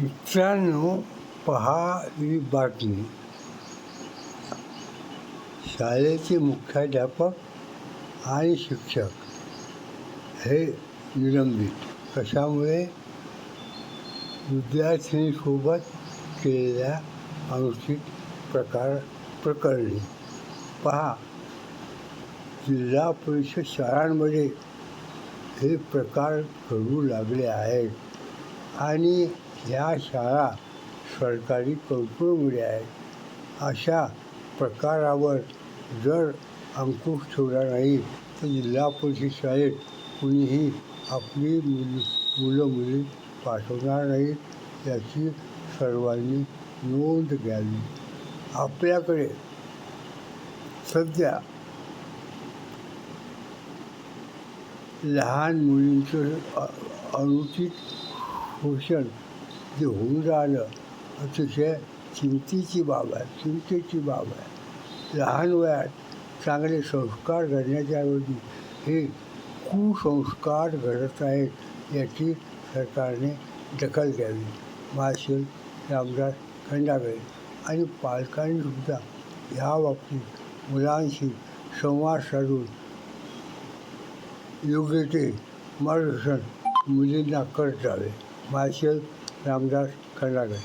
मित्रांनो पहावी बातमी. शाळेचे मुख्याध्यापक आणि शिक्षक हे निलंबित कशामुळे? विद्यार्थिनीसोबत केलेल्या अनुचित प्रकार प्रकरणी. पहा जिल्हा परिषद शाळांमध्ये हे प्रकार घडू लागले आहेत आणि ह्या शाळा सरकारी कंट्रोलमध्ये आहेत अशा प्रकारावर जर अंकुश ठेवला नाही तर जिल्हा परिषद शाळेत कुणीही आपली मुल मुलं मुली पाठवणार नाहीत याची सर्वांनी नोंद घ्यावी. आपल्याकडे सध्या लहान मुलींचं अनुचित शोषण जे होऊन राहिलं अतिशय चिंतेची बाब आहे. चिंतेची बाब आहे. लहान वयात चांगले संस्कार घडण्याच्या ऐवजी हे कुसंस्कार घडत आहेत याची सरकारने दखल घ्यावी. मार्शल रामदास खंडागळे आणि पालकांनीसुद्धा ह्या बाबतीत मुलांशी संवाद साधून योग्य ते मार्गदर्शन मुलींना करत जावे. मार्शल रामदास खंडागळे